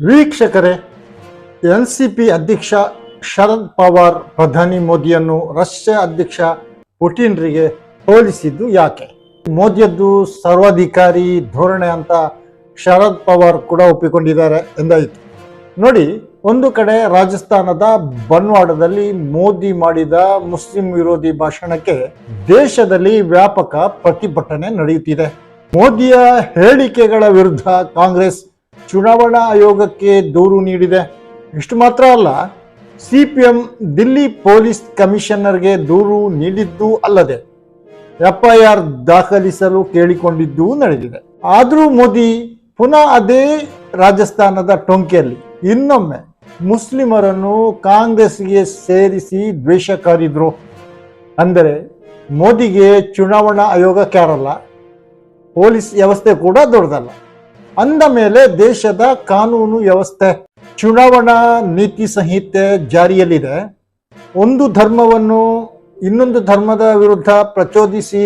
ವೀಕ್ಷಕರೇ N C P ಅಧ್ಯಕ್ಷ ಶರದ್ ಪವಾರ್ ಪ್ರಧಾನಿ ಮೋದಿಯನ್ನು ರಷ್ಯಾ ಅಧ್ಯಕ್ಷ ಪುಟಿನ್ರಿಗೆ ಹೋಲಿಸಿದ್ದು ಯಾಕೆ? ಮೋದಿಯದ್ದು ಸರ್ವಾಧಿಕಾರಿ ಧೋರಣೆ ಅಂತ ಶರದ್ ಪವಾರ್ ಕೂಡ ಒಪ್ಪಿಕೊಂಡಿದ್ದಾರೆ ಎಂದಾಯಿತು. ನೋಡಿ, ಒಂದು ಕಡೆ ರಾಜಸ್ಥಾನದ ಬನ್ವಾಡದಲ್ಲಿ ಮೋದಿ ಮಾಡಿದ ಮುಸ್ಲಿಂ ವಿರೋಧಿ ಭಾಷಣಕ್ಕೆ ದೇಶದಲ್ಲಿ ವ್ಯಾಪಕ ಪ್ರತಿಭಟನೆ ನಡೆಯುತ್ತಿದೆ. ಮೋದಿಯ ಹೇಳಿಕೆಗಳ ವಿರುದ್ಧ ಕಾಂಗ್ರೆಸ್ ಚುನಾವಣಾ ಆಯೋಗಕ್ಕೆ ದೂರು ನೀಡಿದೆ. ಇಷ್ಟು ಮಾತ್ರ ಅಲ್ಲ C P M Delhi police ಕಮಿಷನರ್ಗೆ ದೂರು ನೀಡಿದ್ದು ಅಲ್ಲದೆ ಎಫ್ಐಆರ್ ದಾಖಲಿಸಲು ಕೇಳಿಕೊಂಡಿದ್ದೂ ನಡೆದಿದೆ. ಆದರೂ ಮೋದಿ ಪುನಃ ಅದೇ ರಾಜಸ್ಥಾನದ ಟೊಂಕಿಯಲ್ಲಿ ಇನ್ನೊಮ್ಮೆ ಮುಸ್ಲಿಮರನ್ನು ಕಾಂಗ್ರೆಸ್ಗೆ ಸೇರಿಸಿ ದ್ವೇಷ ಕಾರಿದ್ರು. ಅಂದರೆ ಮೋದಿಗೆ ಚುನಾವಣಾ ಆಯೋಗ ಕ್ಯಾರಲ್ಲ ಪೊಲೀಸ್ ವ್ಯವಸ್ಥೆ ಕೂಡ ದೊಡ್ಡದಲ್ಲ. ಅಂದ ಮೇಲೆ ದೇಶದ ಕಾನೂನು ವ್ಯವಸ್ಥೆ, ಚುನಾವಣಾ ನೀತಿ ಸಂಹಿತೆ ಜಾರಿಯಲ್ಲಿದೆ. ಒಂದು ಧರ್ಮವನ್ನು ಇನ್ನೊಂದು ಧರ್ಮದ ವಿರುದ್ಧ ಪ್ರಚೋದಿಸಿ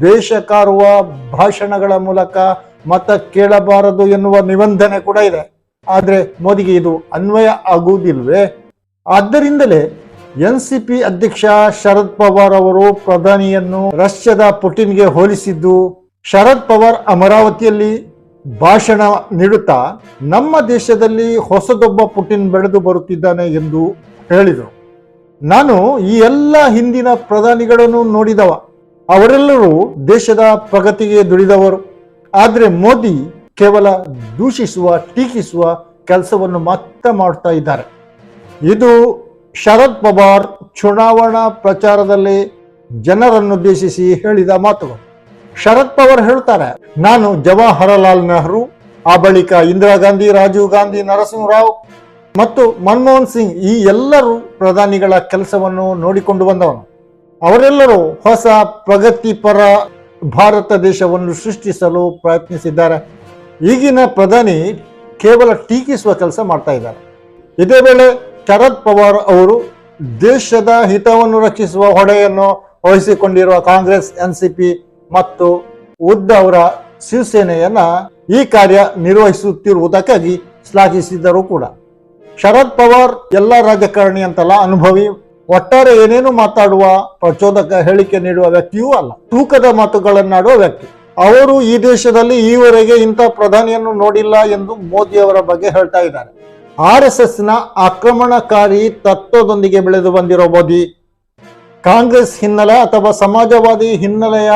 ದ್ವೇಷ ಕಾರುವ ಭಾಷಣಗಳ ಮೂಲಕ ಮತ ಕೇಳಬಾರದು ಎನ್ನುವ ನಿಬಂಧನೆ ಕೂಡ ಇದೆ. ಆದರೆ ಮೋದಿಗೆ ಇದು ಅನ್ವಯ ಆಗುವುದಿಲ್ವೇ? ಆದ್ದರಿಂದಲೇ ಎನ್ ಸಿ ಪಿ ಅಧ್ಯಕ್ಷ ಶರದ್ ಪವಾರ್ ಅವರು ಪ್ರಧಾನಿಯನ್ನು ರಷ್ಯಾದ ಪುಟಿನ್ಗೆ ಹೋಲಿಸಿದ್ದು, ಶರದ್ ಪವಾರ್ ಅಮರಾವತಿಯಲ್ಲಿ ಭಾಷಣ ನೀಡುತ್ತಾ ನಮ್ಮ ದೇಶದಲ್ಲಿ ಹೊಸದೊಬ್ಬ ಪುಟಿನ್ ಬೆಳೆದು ಬರುತ್ತಿದ್ದಾನೆ ಎಂದು ಹೇಳಿದರು. ನಾನು ಈ ಎಲ್ಲ ಹಿಂದಿನ ಪ್ರಧಾನಿಗಳನ್ನು ನೋಡಿದವ. ಅವರೆಲ್ಲರೂ ದೇಶದ ಪ್ರಗತಿಗೆ ದುಡಿದವರು. ಆದರೆ ಮೋದಿ ಕೇವಲ ದೂಷಿಸುವ, ಟೀಕಿಸುವ ಕೆಲಸವನ್ನು ಮಾತ್ರ ಮಾಡ್ತಾ ಇದ್ದಾರೆ. ಇದು ಶರದ್ ಪವಾರ್ ಚುನಾವಣಾ ಪ್ರಚಾರದಲ್ಲಿ ಜನರನ್ನುದ್ದೇಶಿಸಿ ಹೇಳಿದ ಮಾತುಗಳು. ಶರದ್ ಪವಾರ್ ಹೇಳ್ತಾರೆ, ನಾನು ಜವಾಹರಲಾಲ್ ನೆಹರು, ಆ ಬಳಿಕ ಇಂದಿರಾ ಗಾಂಧಿ, ರಾಜೀವ್ ಗಾಂಧಿ, ನರಸಿಂಹರಾವ್ ಮತ್ತು ಮನಮೋಹನ್ ಸಿಂಗ್ ಈ ಎಲ್ಲರೂ ಪ್ರಧಾನಿಗಳ ಕೆಲಸವನ್ನು ನೋಡಿಕೊಂಡು ಬಂದವನು. ಅವರೆಲ್ಲರೂ ಹೊಸ ಪ್ರಗತಿಪರ ಭಾರತ ದೇಶವನ್ನು ಸೃಷ್ಟಿಸಲು ಪ್ರಯತ್ನಿಸಿದ್ದಾರೆ. ಈಗಿನ ಪ್ರಧಾನಿ ಕೇವಲ ಟೀಕಿಸುವ ಕೆಲಸ ಮಾಡ್ತಾ ಇದ್ದಾರೆ. ಇದೇ ವೇಳೆ ಶರದ್ ಪವಾರ್ ಅವರು ದೇಶದ ಹಿತವನ್ನು ರಕ್ಷಿಸುವ ಹೊಡೆಯನ್ನು ವಹಿಸಿಕೊಂಡಿರುವ ಕಾಂಗ್ರೆಸ್ ಎನ್ಸಿಪಿ ಮತ್ತು ಉದ್ದ ಅವರ ಶಿವಸೇನೆಯನ್ನ ಈ ಕಾರ್ಯ ನಿರ್ವಹಿಸುತ್ತಿರುವುದಕ್ಕಾಗಿ ಶ್ಲಾಘಿಸಿದರು ಕೂಡ. ಶರದ್ ಪವಾರ್ ಎಲ್ಲ ರಾಜಕಾರಣಿ ಅಂತಲ್ಲ ಅನುಭವಿ. ಒಟ್ಟಾರೆ ಏನೇನು ಮಾತಾಡುವ ಪ್ರಚೋದಕ ಹೇಳಿಕೆ ನೀಡುವ ವ್ಯಕ್ತಿಯೂ ಅಲ್ಲ. ತೂಕದ ಮಾತುಗಳನ್ನಾಡುವ ವ್ಯಕ್ತಿ. ಅವರು ಈ ದೇಶದಲ್ಲಿ ಈವರೆಗೆ ಇಂಥ ಪ್ರಧಾನಿಯನ್ನು ನೋಡಿಲ್ಲ ಎಂದು ಮೋದಿ ಅವರ ಬಗ್ಗೆ ಹೇಳ್ತಾ ಇದ್ದಾರೆ. ಆರ್ ಎಸ್ ಎಸ್ನ ಆಕ್ರಮಣಕಾರಿ ತತ್ವದೊಂದಿಗೆ ಬೆಳೆದು ಬಂದಿರೋ ಮೋದಿ. ಕಾಂಗ್ರೆಸ್ ಹಿನ್ನೆಲೆ ಅಥವಾ ಸಮಾಜವಾದಿ ಹಿನ್ನೆಲೆಯ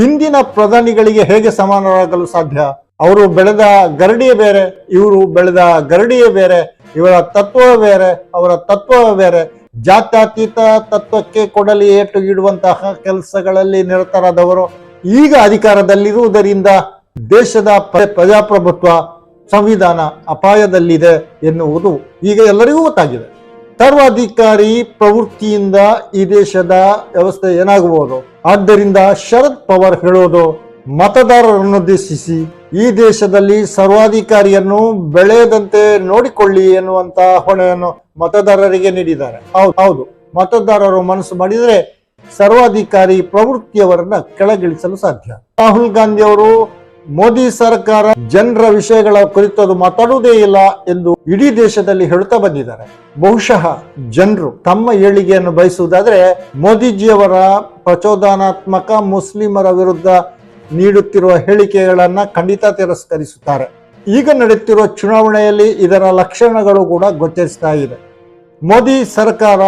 ಹಿಂದಿನ ಪ್ರಧಾನಿಗಳಿಗೆ ಹೇಗೆ ಸಮಾನರಾಗಲು ಸಾಧ್ಯ? ಅವರು ಬೆಳೆದ ಗರಡಿಯೇ ಬೇರೆ, ಇವರು ಬೆಳೆದ ಗರಡಿಯೇ ಬೇರೆ, ಇವರ ತತ್ವ ಬೇರೆ, ಅವರ ತತ್ವ ಬೇರೆ. ಜಾತ್ಯತೀತ ತತ್ವಕ್ಕೆ ಕೊಡಲಿ ಏಟು ಇಡುವಂತಹ ಕೆಲಸಗಳಲ್ಲಿ ನಿರತರಾದವರು ಈಗ ಅಧಿಕಾರದಲ್ಲಿರುವುದರಿಂದ ದೇಶದ ಪ್ರ- ಪ್ರಜಾಪ್ರಭುತ್ವ ಸಂವಿಧಾನ ಅಪಾಯದಲ್ಲಿದೆ ಎನ್ನುವುದು ಈಗ ಎಲ್ಲರಿಗೂ ಗೊತ್ತಾಗಿದೆ. ಸರ್ವಾಧಿಕಾರಿ ಪ್ರವೃತ್ತಿಯಿಂದ ಈ ದೇಶದ ವ್ಯವಸ್ಥೆ ಏನಾಗಬಹುದು? ಆದ್ದರಿಂದ ಶರದ್ ಪವಾರ್ ಹೇಳೋದು ಮತದಾರರನ್ನುದ್ದೇಶಿಸಿ, ಈ ದೇಶದಲ್ಲಿ ಸರ್ವಾಧಿಕಾರಿಯನ್ನು ಬೆಳೆಯದಂತೆ ನೋಡಿಕೊಳ್ಳಿ ಎನ್ನುವಂತ ಹೊಣೆಯನ್ನು ಮತದಾರರಿಗೆ ನೀಡಿದ್ದಾರೆ. ಹೌದು ಹೌದು. ಮತದಾರರು ಮನಸ್ಸು ಮಾಡಿದರೆ ಸರ್ವಾಧಿಕಾರಿ ಪ್ರವೃತ್ತಿಯವರನ್ನ ಕೆಳಗಿಳಿಸಲು ಸಾಧ್ಯ. ರಾಹುಲ್ ಗಾಂಧಿ ಅವರು ಮೋದಿ ಸರ್ಕಾರ ಜನರ ವಿಷಯಗಳ ಕುರಿತು ಅದು ಮಾತಾಡುವುದೇ ಇಲ್ಲ ಎಂದು ಇಡೀ ದೇಶದಲ್ಲಿ ಹೇಳುತ್ತಾ ಬಂದಿದ್ದಾರೆ. ಬಹುಶಃ ಜನರು ತಮ್ಮ ಏಳಿಗೆಯನ್ನು ಬಯಸುವುದಾದ್ರೆ ಮೋದಿಜಿಯವರ ಪ್ರಚೋದನಾತ್ಮಕ ಮುಸ್ಲಿಮರ ವಿರುದ್ಧ ನೀಡುತ್ತಿರುವ ಹೇಳಿಕೆಗಳನ್ನ ಖಂಡಿತ ತಿರಸ್ಕರಿಸುತ್ತಾರೆ. ಈಗ ನಡೆಯುತ್ತಿರುವ ಚುನಾವಣೆಯಲ್ಲಿ ಇದರ ಲಕ್ಷಣಗಳು ಕೂಡ ಗೋಚರಿಸ್ತಾ ಇದೆ. ಮೋದಿ ಸರ್ಕಾರ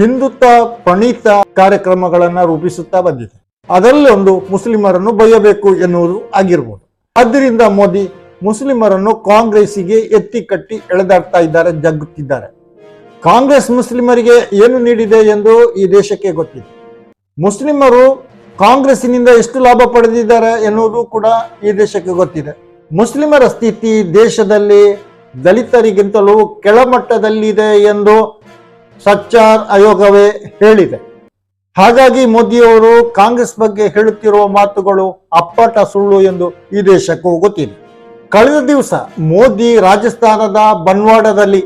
ಹಿಂದುತ್ವ ಪ್ರಣೀತ ಕಾರ್ಯಕ್ರಮಗಳನ್ನ ರೂಪಿಸುತ್ತಾ ಬಂದಿದೆ. ಅದರಲ್ಲಿ ಒಂದು ಮುಸ್ಲಿಮರನ್ನು ಬಯ್ಯಬೇಕು ಎನ್ನುವುದು ಆಗಿರ್ಬೋದು. ಆದ್ದರಿಂದ ಮೋದಿ ಮುಸ್ಲಿಮರನ್ನು ಕಾಂಗ್ರೆಸ್ಸಿಗೆ ಎತ್ತಿ ಕಟ್ಟಿ ಎಳೆದಾಡ್ತಾ ಇದ್ದಾರೆ, ಜಗ್ಗುತ್ತಿದ್ದಾರೆ. ಕಾಂಗ್ರೆಸ್ ಮುಸ್ಲಿಮರಿಗೆ ಏನು ನೀಡಿದೆ ಎಂದು ಈ ದೇಶಕ್ಕೆ ಗೊತ್ತಿದೆ. ಮುಸ್ಲಿಮರು ಕಾಂಗ್ರೆಸ್ಸಿನಿಂದ ಎಷ್ಟು ಲಾಭ ಪಡೆದಿದ್ದಾರೆ ಎನ್ನುವುದು ಕೂಡ ಈ ದೇಶಕ್ಕೆ ಗೊತ್ತಿದೆ. ಮುಸ್ಲಿಮರ ಸ್ಥಿತಿ ದೇಶದಲ್ಲಿ ದಲಿತರಿಗಿಂತಲೂ ಕೆಳಮಟ್ಟದಲ್ಲಿದೆ ಎಂದು ಸಚ್ಚಾರ್ ಆಯೋಗವೇ ಹೇಳಿದೆ. ಹಾಗಾಗಿ ಮೋದಿಯವರು ಕಾಂಗ್ರೆಸ್ ಬಗ್ಗೆ ಹೇಳುತ್ತಿರುವ ಮಾತುಗಳು ಅಪ್ಪಟ ಸುಳ್ಳು ಎಂದು ಈ ದೇಶಕ್ಕೂ ಗೊತ್ತಿದೆ. ಕಳೆದ ದಿವಸ ಮೋದಿ ರಾಜಸ್ಥಾನದ ಬನ್ವಾಡದಲ್ಲಿ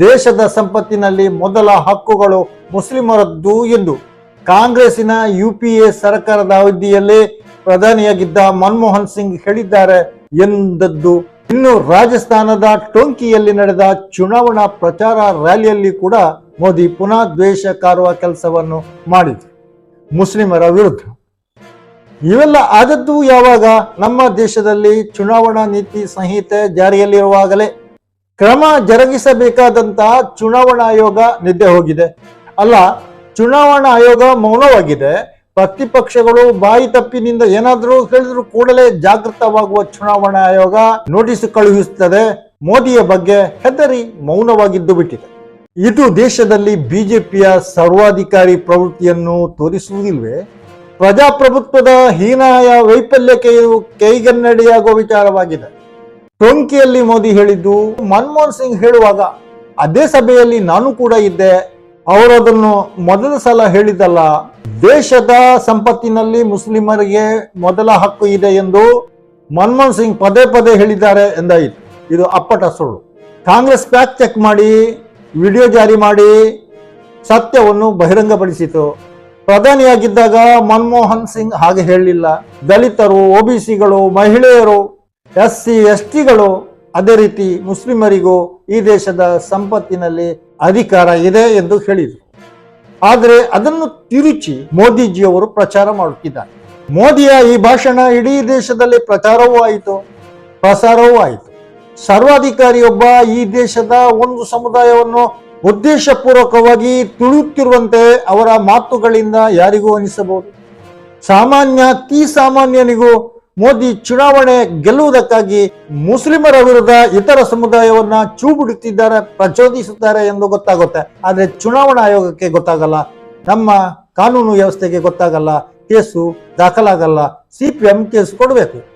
ದೇಶದ ಸಂಪತ್ತಿನಲ್ಲಿ ಮೊದಲ ಹಕ್ಕುಗಳು ಮುಸ್ಲಿಮರದ್ದು ಎಂದು ಕಾಂಗ್ರೆಸ್ಸಿನ ಯು ಪಿ ಎ ಸರ್ಕಾರದ ಅವಧಿಯಲ್ಲೇ ಪ್ರಧಾನಿಯಾಗಿದ್ದ ಮನಮೋಹನ್ ಸಿಂಗ್ ಹೇಳಿದ್ದಾರೆ ಎಂದದ್ದು. ಇನ್ನು ರಾಜಸ್ಥಾನದ ಟೊಂಕಿಯಲ್ಲಿ ನಡೆದ ಚುನಾವಣಾ ಪ್ರಚಾರ ರ್ಯಾಲಿಯಲ್ಲಿ ಕೂಡ ಮೋದಿ ಪುನಃ ದ್ವೇಷ ಕಾರುವ ಕೆಲಸವನ್ನು ಮಾಡಿದರು. ಮುಸ್ಲಿಮರ ವಿರುದ್ಧ. ಇವೆಲ್ಲ ಆದದ್ದು ಯಾವಾಗ? ನಮ್ಮ ದೇಶದಲ್ಲಿ ಚುನಾವಣಾ ನೀತಿ ಸಂಹಿತೆ ಜಾರಿಯಲ್ಲಿರುವಾಗಲೇ. ಕ್ರಮ ಜರುಗಿಸಬೇಕಾದಂತಹ ಚುನಾವಣಾ ಆಯೋಗ ನಿದ್ದೆ ಹೋಗಿದೆ. ಅಲ್ಲ, ಚುನಾವಣಾ ಆಯೋಗ ಮೌನವಾಗಿದೆ. ಪ್ರತಿಪಕ್ಷಗಳು ಬಾಯಿ ತಪ್ಪಿನಿಂದ ಏನಾದರೂ ಹೇಳಿದ್ರು ಕೂಡಲೇ ಜಾಗೃತವಾಗುವ ಚುನಾವಣಾ ಆಯೋಗ ನೋಟಿಸ್ ಕಳುಹಿಸುತ್ತದೆ. ಮೋದಿಯ ಬಗ್ಗೆ ಹೆದರಿ ಮೌನವಾಗಿದ್ದು ಬಿಟ್ಟಿದೆ. ಇದು ದೇಶದಲ್ಲಿ ಬಿಜೆಪಿಯ ಸರ್ವಾಧಿಕಾರಿ ಪ್ರವೃತ್ತಿಯನ್ನು ತೋರಿಸುವುದಿಲ್ವೇ? ಪ್ರಜಾಪ್ರಭುತ್ವದ ಹೀನಾಯ ವೈಫಲ್ಯಕ್ಕೆ ಕೈಗನ್ನಡಿಯಾಗುವ ವಿಚಾರವಾಗಿದೆ. ಟೊಂಕಿಯಲ್ಲಿ ಮೋದಿ ಹೇಳಿದ್ದು, ಮನಮೋಹನ್ ಸಿಂಗ್ ಹೇಳುವಾಗ, ಅದೇ ಸಭೆಯಲ್ಲಿ ನಾನು ಕೂಡ ಇದ್ದೆ ಅವರು ಅದನ್ನು ಮೊದಲ ಸಲ ಹೇಳಿದಲ್ಲ ದೇಶದ ಸಂಪತ್ತಿನಲ್ಲಿ ಮುಸ್ಲಿಮರಿಗೆ ಮೊದಲ ಹಕ್ಕು ಇದೆ ಎಂದು ಮನಮೋಹನ್ ಸಿಂಗ್ ಪದೇ ಪದೇ ಹೇಳಿದ್ದಾರೆ ಎಂದಾಯಿತು. ಇದು ಅಪ್ಪಟ ಸುಳ್ಳು. ಕಾಂಗ್ರೆಸ್ ಪ್ಯಾಕ್ ಚೆಕ್ ಮಾಡಿ ವಿಡಿಯೋ ಜಾರಿ ಮಾಡಿ ಸತ್ಯವನ್ನು ಬಹಿರಂಗಪಡಿಸಿತು. ಪ್ರಧಾನಿಯಾಗಿದ್ದಾಗ ಮನಮೋಹನ್ ಸಿಂಗ್ ಹಾಗೆ ಹೇಳಲಿಲ್ಲ. ದಲಿತರು ಒಬಿಸಿಗಳು ಮಹಿಳೆಯರು ಎಸ್ ಸಿ ಎಸ್ ಟಿಗಳು ಅದೇ ರೀತಿ ಮುಸ್ಲಿಮರಿಗೂ ಈ ದೇಶದ ಸಂಪತ್ತಿನಲ್ಲಿ ಅಧಿಕಾರ ಇದೆ ಎಂದು ಹೇಳಿದರು. ಆದರೆ ಅದನ್ನು ತಿರುಚಿ ಮೋದಿಜಿಯವರು ಪ್ರಚಾರ ಮಾಡುತ್ತಿದ್ದಾರೆ. ಮೋದಿಯ ಈ ಭಾಷಣ ಇಡೀ ದೇಶದಲ್ಲಿ ಪ್ರಚಾರವೂ ಆಯಿತು, ಪ್ರಸಾರವೂ ಆಯಿತು. ಸರ್ವಾಧಿಕಾರಿಯೊಬ್ಬ ಈ ದೇಶದ ಒಂದು ಸಮುದಾಯವನ್ನು ಉದ್ದೇಶಪೂರ್ವಕವಾಗಿ ತುಳುತ್ತಿರುವಂತೆ ಅವರ ಮಾತುಗಳಿಂದ ಯಾರಿಗೂ ಅನಿಸಬಹುದು. ಸಾಮಾನ್ಯ ತೀ ಸಾಮಾನ್ಯನಿಗೂ ಮೋದಿ ಚುನಾವಣೆ ಗೆಲ್ಲುವುದಕ್ಕಾಗಿ ಮುಸ್ಲಿಮರ ವಿರುದ್ಧ ಇತರ ಸಮುದಾಯವನ್ನ ಚೂ ಬಿಡುತ್ತಿದ್ದಾರೆ ಪ್ರಚೋದಿಸುತ್ತಾರೆ ಎಂದು ಗೊತ್ತಾಗುತ್ತೆ. ಆದ್ರೆ ಚುನಾವಣಾ ಆಯೋಗಕ್ಕೆ ಗೊತ್ತಾಗಲ್ಲ. ನಮ್ಮ ಕಾನೂನು ವ್ಯವಸ್ಥೆಗೆ ಗೊತ್ತಾಗಲ್ಲ. ಕೇಸು ದಾಖಲಾಗಲ್ಲ. ಸಿಪಿಎಂ ಕೇಸ್ ಕೊಡಬೇಕು.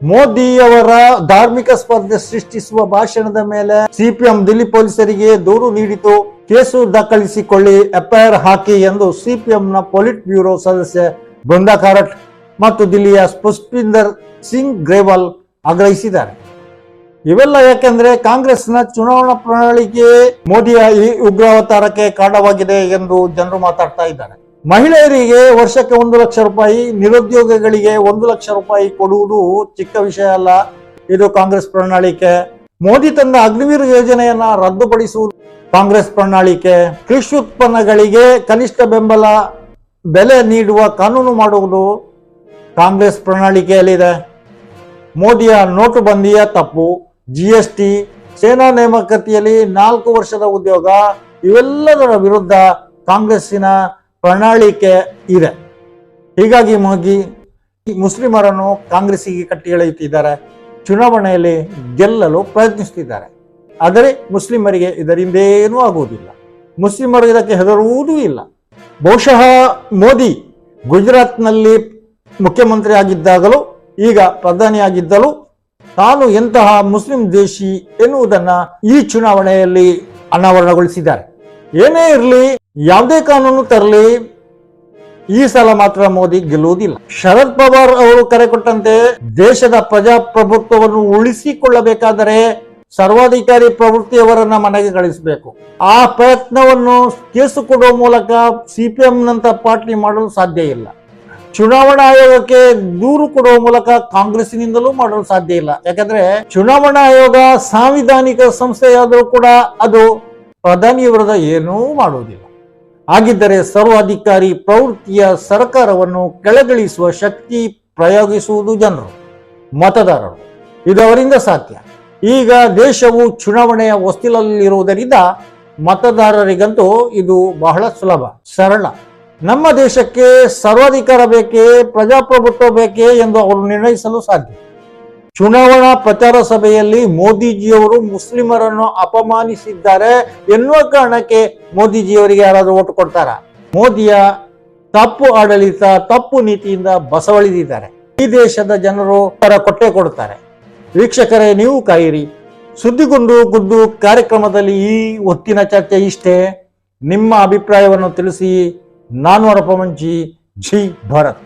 ಮೋದಿಯವರ ಧಾರ್ಮಿಕ ಸ್ಪರ್ಧೆ ಸೃಷ್ಟಿಸುವ ಭಾಷಣದ ಮೇಲೆ ಸಿಪಿಎಂ ದಿಲ್ಲಿ ಪೊಲೀಸರಿಗೆ ದೂರು ನೀಡಿತು. ಕೇಸು ದಾಖಲಿಸಿಕೊಳ್ಳಿ, ಎಫ್ಐಆರ್ ಹಾಕಿ ಎಂದು ಸಿಪಿಎಂನ ಪೊಲಿಟ್ ಬ್ಯೂರೋ ಸದಸ್ಯ ಬೃಂದಾ ಕಾರಟ್ ಮತ್ತು ದಿಲ್ಲಿಯ ಪುಷ್ಪಿಂದರ್ ಸಿಂಗ್ ಗ್ರೇವಾಲ್ ಆಗ್ರಹಿಸಿದ್ದಾರೆ. ಇವೆಲ್ಲ ಯಾಕೆಂದ್ರೆ ಕಾಂಗ್ರೆಸ್ನ ಚುನಾವಣಾ ಪ್ರಣಾಳಿಕೆ ಮೋದಿಯ ಈ ಉಗ್ರಾವತಾರಕ್ಕೆ ಕಾರಣವಾಗಿದೆ ಎಂದು ಜನರು ಮಾತಾಡ್ತಾ ಇದ್ದಾರೆ. ಮಹಿಳೆಯರಿಗೆ ವರ್ಷಕ್ಕೆ ಒಂದು ಲಕ್ಷ ರೂಪಾಯಿ, ನಿರುದ್ಯೋಗಿಗಳಿಗೆ ಒಂದು ಲಕ್ಷ ರೂಪಾಯಿ ಕೊಡುವುದು ಚಿಕ್ಕ ವಿಷಯ ಅಲ್ಲ. ಇದು ಕಾಂಗ್ರೆಸ್ ಪ್ರಣಾಳಿಕೆ. ಮೋದಿ ತಂದ ಅಗ್ನಿವೀರ್ ಯೋಜನೆಯನ್ನ ರದ್ದುಪಡಿಸುವುದು ಕಾಂಗ್ರೆಸ್ ಪ್ರಣಾಳಿಕೆ. ಕೃಷಿ ಉತ್ಪನ್ನಗಳಿಗೆ ಕನಿಷ್ಠ ಬೆಂಬಲ, ಬೆಲೆ ನೀಡುವ ಕಾನೂನು ಮಾಡುವುದು ಕಾಂಗ್ರೆಸ್ ಪ್ರಣಾಳಿಕೆಯಲ್ಲಿದೆ. ಮೋದಿಯ ನೋಟುಬಂದಿಯ ತಪ್ಪು. ಜಿ ಎಸ್ ಟಿ ಸೇನಾ ನೇಮಕಾತಿಯಲ್ಲಿ ನಾಲ್ಕು ವರ್ಷದ ಉದ್ಯೋಗ, ಇವೆಲ್ಲದರ ವಿರುದ್ಧ ಕಾಂಗ್ರೆಸ್ಸಿನ ಪ್ರಣಾಳಿಕೆ ಇದೆ. ಹೀಗಾಗಿ ಮೋದಿ ಮುಸ್ಲಿಮರನ್ನು ಕಾಂಗ್ರೆಸ್ಸಿಗೆ ಕಟ್ಟಿ ಎಳೆಯುತ್ತಿದ್ದಾರೆ. ಚುನಾವಣೆಯಲ್ಲಿ ಗೆಲ್ಲಲು ಪ್ರಯತ್ನಿಸುತ್ತಿದ್ದಾರೆ ಆದರೆ ಮುಸ್ಲಿಮರಿಗೆ ಇದರಿಂದೇನೂ ಆಗುವುದಿಲ್ಲ. ಮುಸ್ಲಿಮರು ಇದಕ್ಕೆ ಹೆದರುವುದೂ ಇಲ್ಲ. ಬಹುಶಃ ಮೋದಿ ಗುಜರಾತ್ನಲ್ಲಿ ಮುಖ್ಯಮಂತ್ರಿ ಆಗಿದ್ದಾಗಲೂ ಈಗ ಪ್ರಧಾನಿಯಾಗಿದ್ದಲೂ ತಾನು ಎಂತಹ ಮುಸ್ಲಿಂ ದೇಶಿ ಎನ್ನುವುದನ್ನು ಈ ಚುನಾವಣೆಯಲ್ಲಿ ಅನಾವರಣಗೊಳಿಸಿದ್ದಾರೆ. ಏನೇ ಇರಲಿ, ಯಾವುದೇ ಕಾನೂನು ತರಲಿ, ಈ ಸಲ ಮಾತ್ರ ಮೋದಿ ಗೆಲ್ಲುವುದಿಲ್ಲ. ಶರದ್ ಪವಾರ್ ಅವರು ಕರೆ ಕೊಟ್ಟಂತೆ ದೇಶದ ಪ್ರಜಾಪ್ರಭುತ್ವವನ್ನು ಉಳಿಸಿಕೊಳ್ಳಬೇಕಾದರೆ ಸರ್ವಾಧಿಕಾರಿ ಪ್ರವೃತ್ತಿಯವರನ್ನ ಮನೆಗೆ ಕಳಿಸಬೇಕು. ಆ ಪ್ರಯತ್ನವನ್ನು ಕೇಸು ಕೊಡುವ ಮೂಲಕ ಸಿಪಿಎಂನಂತ ಪಾರ್ಟಿ ಮಾಡಲು ಸಾಧ್ಯ ಇಲ್ಲ. ಚುನಾವಣಾ ಆಯೋಗಕ್ಕೆ ದೂರು ಕೊಡುವ ಮೂಲಕ ಕಾಂಗ್ರೆಸ್ನಿಂದಲೂ ಮಾಡಲು ಸಾಧ್ಯ ಇಲ್ಲ. ಯಾಕಂದ್ರೆ ಚುನಾವಣಾ ಆಯೋಗ ಸಾಂವಿಧಾನಿಕ ಸಂಸ್ಥೆಯಾದರೂ ಕೂಡ ಅದು ಪ್ರಧಾನಿ ವಿರುದ್ಧ ಏನೂ ಮಾಡುವುದಿಲ್ಲ. ಹಾಗಿದ್ದರೆ ಸರ್ವಾಧಿಕಾರಿ ಪ್ರವೃತ್ತಿಯ ಸರ್ಕಾರವನ್ನು ಕೆಳಗಿಳಿಸುವ ಶಕ್ತಿ ಪ್ರಯೋಗಿಸುವುದು ಜನರು, ಮತದಾರರು. ಇದವರಿಂದ ಸಾಧ್ಯ. ಈಗ ದೇಶವು ಚುನಾವಣೆಯ ಹೊಸ್ತಿಲಲ್ಲಿರುವುದರಿಂದ ಮತದಾರರಿಗಂತೂ ಇದು ಬಹಳ ಸುಲಭ, ಸರಳ. ನಮ್ಮ ದೇಶಕ್ಕೆ ಸರ್ವಾಧಿಕಾರ ಬೇಕೇ, ಪ್ರಜಾಪ್ರಭುತ್ವ ಬೇಕೇ ಎಂದು ಅವರು ನಿರ್ಣಯಿಸಲು ಸಾಧ್ಯ. ಚುನಾವಣಾ ಪ್ರಚಾರ ಸಭೆಯಲ್ಲಿ ಮೋದಿಜಿಯವರು ಮುಸ್ಲಿಮರನ್ನು ಅಪಮಾನಿಸಿದ್ದಾರೆ ಎನ್ನುವ ಕಾರಣಕ್ಕೆ ಮೋದಿಜಿಯವರಿಗೆ ಯಾರಾದರೂ ಓಟು ಕೊಡ್ತಾರ? ಮೋದಿಯ ತಪ್ಪು ಆಡಳಿತ, ತಪ್ಪು ನೀತಿಯಿಂದ ಬಸವಳಿದಿದ್ದಾರೆ. ಈ ದೇಶದ ಜನರು ಪರ ಕೊಟ್ಟೆ ಕೊಡುತ್ತಾರೆ. ವೀಕ್ಷಕರೇ, ನೀವು ಕಾಯಿರಿ. ಸುದ್ದಿಗುಂಡು ಗುದ್ದು ಕಾರ್ಯಕ್ರಮದಲ್ಲಿ ಈ ಹೊತ್ತಿನ ಚರ್ಚೆ ಇಷ್ಟೇ. ನಿಮ್ಮ ಅಭಿಪ್ರಾಯವನ್ನು ತಿಳಿಸಿ, ನಾನು ಅರಪಮಂಚಿ, ಜಿ ಭಾರತ್.